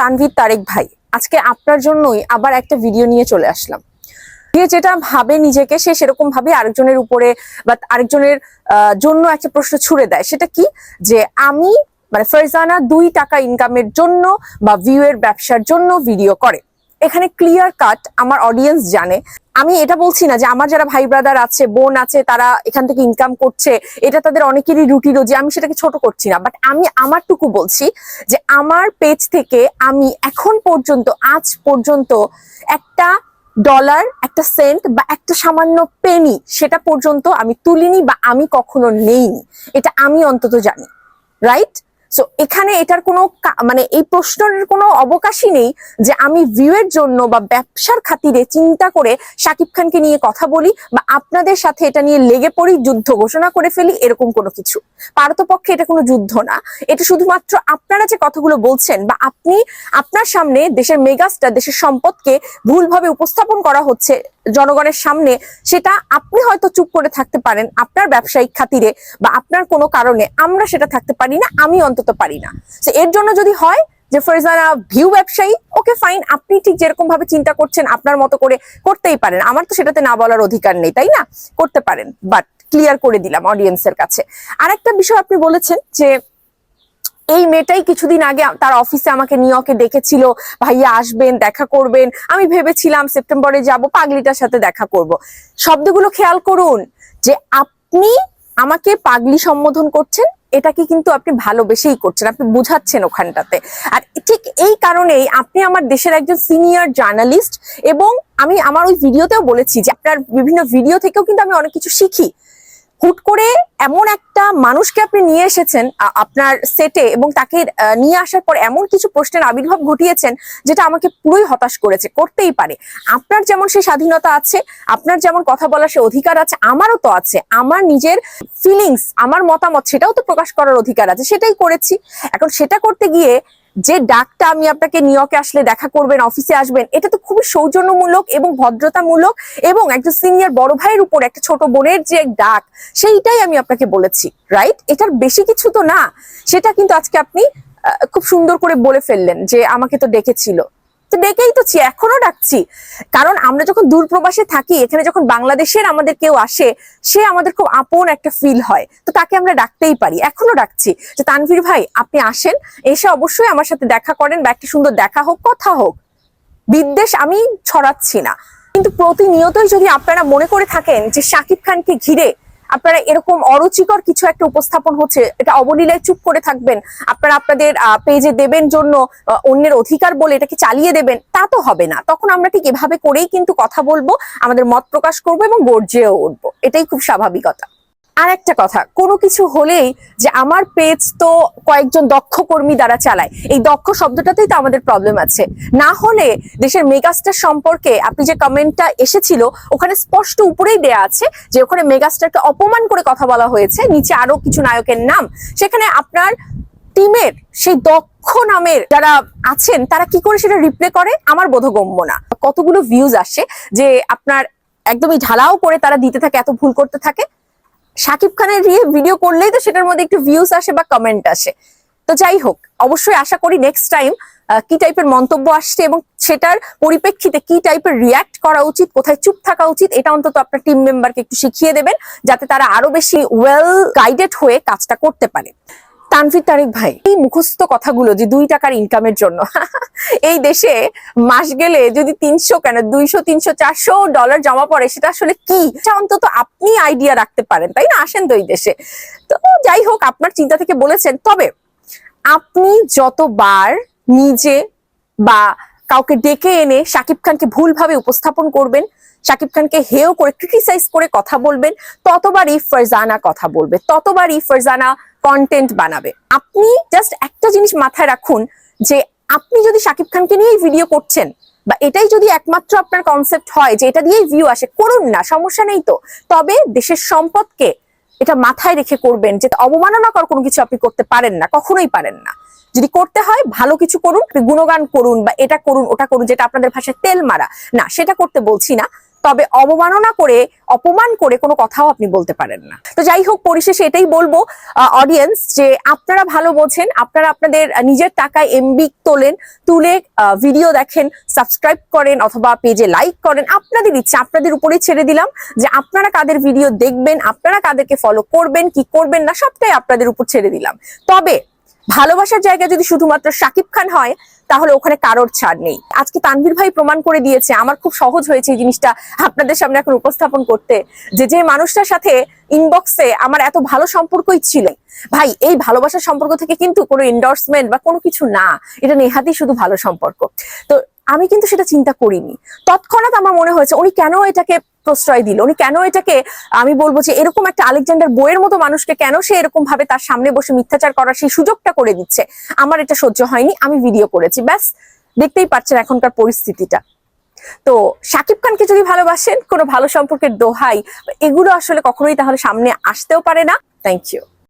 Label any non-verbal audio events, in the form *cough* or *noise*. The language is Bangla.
তানভীর তারেক ভাই, আজকে আপনার জন্যই আবার একটা ভিডিও নিয়ে চলে আসলাম। যে যেটা ভাবে নিজেকে, সে সেরকম ভাবে আরেকজনের উপরে বা আরেকজনের জন্য একটা প্রশ্ন ছুড়ে দেয়। সেটা কি? যে আমি মানে ফারজানা দুই টাকা ইনকামের জন্য বা ভিউ এর ব্যবসার জন্য ভিডিও করে। এখানে ক্লিয়ার কাট আমার অডিয়েন্স জানে। আমি এটা বলছি না যে আমার যারা ভাই ব্রাদার আছে, বোন আছে, তারা এখান থেকে ইনকাম করছে, এটা তাদের অনেকেরই রুটি রোজি, আমি সেটাকে ছোট করছি না। বাট আমি আমারটুকু বলছি যে আমার পেজ থেকে আমি এখন পর্যন্ত, আজ পর্যন্ত একটা ডলার একটা সেন্ট বা একটা সামান্য পেনি সেটা পর্যন্ত আমি তুলিনি বা আমি কখনো নেইনি। এটা আমি অন্তত জানি। রাইট সো এখানে এটার কোনো মানে এই প্রশ্নের কোনো অবকাশই নেই যে আমি ভিউয়ের জন্য বা ব্যবসার খাতিরে চিন্তা করে শাকিব খানকে নিয়ে কথা বলি বা আপনাদের সাথে এটা নিয়ে লেগে পড়ি, যুদ্ধ ঘোষণা করে ফেলি, এরকম কোনো কিছু। পারতপক্ষে এটা কোনো যুদ্ধ না। এটা শুধুমাত্র আপনারা যে কথাগুলো বলছেন বা আপনি আপনার সামনে দেশের মেগাস্টার, দেশের সম্পদকে ভুলভাবে উপস্থাপন করা হচ্ছে জনগণের সামনে, সেটা আপনি হয়তো চুপ করে থাকতে পারেন আপনার ব্যবসায়িক খাতিরে বা আপনার কোনো কারণে। আমরা সেটা থাকতে পারি না, আমি অন্তত পারি না। তো এর জন্য যদি হয় যে ফরিজানা ভিউ ব্যবসায়ী ওকে ফাইন আপনি ঠিক যেরকম ভাবে চিন্তা করছেন, আপনার মতো করে করতেই পারেন। আমার তো সেটাতে না বলার অধিকার নেই, তাই না? করতে পারেন বাট ক্লিয়ার করে দিলাম অডিয়েন্সের কাছে। আর একটা বিষয় আপনি বলেছেন যে, এই মেয়েটাই কিছুদিন আগে তার অফিসে আমাকে নিয়কে ডেকেছিল ভাইয়া আসবেন, দেখা করবেন। আমি ভেবেছিলাম সেপ্টেম্বরে যাব, পাগলিটার সাথে দেখা করব। শব্দগুলো খেয়াল করুন যে আপনি আমাকে পাগলি সম্বোধন করছেন, এটাকে কিন্তু আপনি ভালোবেসেই করছেন, আপনি বুঝাচ্ছেন ওখানটাতে। আর ঠিক এই কারণেই আপনি আমার দেশের একজন সিনিয়র জার্নালিস্ট এবং আমি আমার ওই ভিডিওতেও বলেছি যে আপনার বিভিন্ন ভিডিও থেকেও কিন্তু আমি অনেক কিছু শিখি। হুট করে এমন একটা মানুষকে আপনি নিয়ে এসেছেন আপনার সেটে এবং তাকে নিয়ে আসার পর এমন কিছু প্রশ্নের আবির্ভাব ঘটিয়েছেন যেটা আমাকে পুরোই হতাশ করেছে, করতেই পারে। আপনার যেমন সেই স্বাধীনতা আছে, আপনার যেমন কথা বলার সে অধিকার আছে, আমারও তো আছে। আমার নিজের ফিলিংস আমার মতামত, সেটাও তো প্রকাশ করার অধিকার আছে, সেটাই করেছি। এখন সেটা করতে গিয়ে যে ডাকটা আমি আপনাকে নিয়কে আসলে দেখা করবেন অফিসে আসবেন, এটা তো খুবই সৌজন্যমূলক এবং ভদ্রতামূলক এবং একজন সিনিয়র বড় ভাইয়ের উপর একটা ছোট বোনের যে ডাক, সেইটাই আমি আপনাকে বলেছি রাইট এটার বেশি কিছু তো না, সেটা কিন্তু আজকে আপনি খুব সুন্দর করে বলে ফেললেন যে আমাকে তো ডেকেছিল। তো ডেকেই তো এখনও ডাকছি। কারণ আমরা যখন দূর প্রবাসে থাকি, এখানে যখন বাংলাদেশের আমাদের কেউ আসে, সে আমাদের খুব আপন একটা ফিল হয়। তো তাকে আমরা ডাকতেই পারি। এখনও ডাকছি যে, তানভীর ভাই, আপনি আসেন। এসে অবশ্যই আমার সাথে দেখা করেন বা একটা সুন্দর দেখা হোক, কথা হোক। বিদ্বেষ আমি ছড়াচ্ছি না। কিন্তু প্রতিনিয়তই যদি আপনারা মনে করে থাকেন যে, শাকিব খানকে ঘিরে আপনারা এরকম অরুচিকর কিছু একটা উপস্থাপন হচ্ছে, এটা অবলীলায় চুপ করে থাকবেন, আপনারা আপনাদের পেজে দেবেন জন্য অন্যের অধিকার বলে এটাকে চালিয়ে দেবেন, তা তো হবে না। তখন আমরা ঠিক এভাবে করেই কিন্তু কথা বলব, আমাদের মত প্রকাশ করব এবং গর্জেও উঠবো। এটাই খুব স্বাভাবিকতা। আর একটা কথা, কোনো কিছু হলেই যে আমার পেজ তো কয়েকজন দক্ষ কর্মী দ্বারা চালায়, এই দক্ষ শব্দটাতেই তো আমাদের প্রবলেম আছে। না হলে দেশের মেগাস্টার সম্পর্কে আপনি যে কমেন্টটা এসেছিল, ওখানে স্পষ্ট উপরেই দেয়া আছে যে ওখানে মেগাস্টারকে অপমান করে কথা বলা হয়েছে, নিচে আরও কিছু নায়কের নাম। সেখানে আপনার টিমের সেই দক্ষ নামের যারা আছেন, তারা কি করে সেটা রিপ্লে করে? আমার বোধগম্য না। কতগুলো ভিউজ আসে যে আপনার একদমই ঢালাও করে তারা দিতে থাকে, এত ভুল করতে থাকে। শাকিব খানের নিয়ে ভিডিও করলেই তো সেটার মধ্যে একটু ভিউজ আসে বা কমেন্ট আসে। তো যাই হোক, অবশ্যই আশা করি নেক্সট টাইম কি টাইপের মন্তব্য আসছে এবং সেটার পরিপ্রেক্ষিতে কি টাইপের রিয়াক্ট করা উচিত, কোথায় চুপ থাকা উচিত, এটা অন্তত আপনার টিম মেম্বারকে একটু শিখিয়ে দেবেন, যাতে তারা আরও বেশি ওয়েল গাইডেড হয়ে কাজটা করতে পারে। তানভীর তারেক ভাই, এই মুখস্থ কথাগুলো যে দুই টাকার ইনকামের জন্য। *laughs* এই দেশে মাস গেলে যদি তিনশো কেন, দুইশো, তিনশো, চারশো ডলার জমা পড়ে, সেটা আসলে কি? অন্তত আপনি আইডিয়া রাখতে পারেন, তাই না? আসেন তো এই দেশে। তো যাই হোক, আপনার চিন্তা থেকে বলেছেন। তবে আপনি যতবার নিজে বা কাউকে ডেকে এনে শাকিব খানকে ভুলভাবে উপস্থাপন করবেন, শাকিব খানকে হেও করে ক্রিটিসাইজ করে কথা বলবেন, ততবারই ফারজানা কথা বলবে, ততবারই ফারজানা কন্টেন্ট বানাবে। আপনি জাস্ট একটা জিনিস মাথায় রাখুন যে আপনি যদি শাকিব খানকে নিয়েই ভিডিও করছেন, বা এটাই যদি একমাত্র আপনার কনসেপ্ট হয় যে এটা দিয়েই ভিউ আসে, করুন না, সমস্যা নেই তো। তবে দেশের সম্পদকে এটা মাথায় রেখে করবেন যে অবমাননাকর কোনো কিছু আপনি করতে পারেন না, কখনোই পারেন না। যদি করতে হয়, ভালো কিছু করুন গুণগান করুন বা এটা করুন, ওটা করুন, যেটা আপনাদের ভাষায় তেল মারা। না, সেটা করতে বলছি না। তবে অবমাননা করে, অপমান করে কোনো কথাও আপনি বলতে পারেন না। তো যাই হোক, পরিশেষে এটাই বলব অডিয়েন্স যে আপনারা ভালো বোঝেন, আপনারা আপনাদের নিজের টাকায় এমবি তোলেন, তুলে ভিডিও দেখেন সাবস্ক্রাইব করেন, অথবা পেজে লাইক করেন, আপনাদের ইচ্ছা, আপনাদের উপরেই ছেড়ে দিলাম যে আপনারা কাদের ভিডিও দেখবেন, আপনারা কাদেরকে ফলো করবেন, কি করবেন না, সবটাই আপনাদের উপর ছেড়ে দিলাম। তবে ভালোবাসার জায়গা যদি শুধুমাত্র শাকিব খান হয়, তাহলে ওখানে কারোর ছাড় নেই। আজকে তানভীর ভাই প্রমাণ করে দিয়েছে, আমার খুব সহজ হয়েছে এই জিনিসটা আপনাদের সামনে এখন উপস্থাপন করতে, যে যে মানুষটার সাথে ইনবক্সে আমার এত ভালো সম্পর্কই ছিল। ভাই, এই ভালোবাসার সম্পর্ক থেকে কিন্তু কোনো এন্ডোর্সমেন্ট বা কোনো কিছু না, এটা নেহাতি শুধু ভালো সম্পর্ক। তো আমি কিন্তু সেটা চিন্তা করিনি। তৎক্ষণাৎ আমার মনে হয়েছে, উনি কেন এটাকে প্রশ্রয় দিল। উনি কেন এটাকে, আমি বলব যে এরকম একটা আলেকজান্ডার বইয়ের মতো মানুষকে কেন সে এরকম ভাবে তার সামনে বসে মিথ্যাচার করার সেই সুযোগটা করে দিচ্ছে? আমার এটা সহ্য হয়নি, আমি ভিডিও করেছি। ব্যাস, দেখতেই পাচ্ছেন এখনকার পরিস্থিতিটা। তো সাকিব খানকে যদি ভালোবাসেন, কোনো ভালো সম্পর্কের দোহাই, এগুলো আসলে কখনোই তাহলে সামনে আসতেও পারে না। Thank you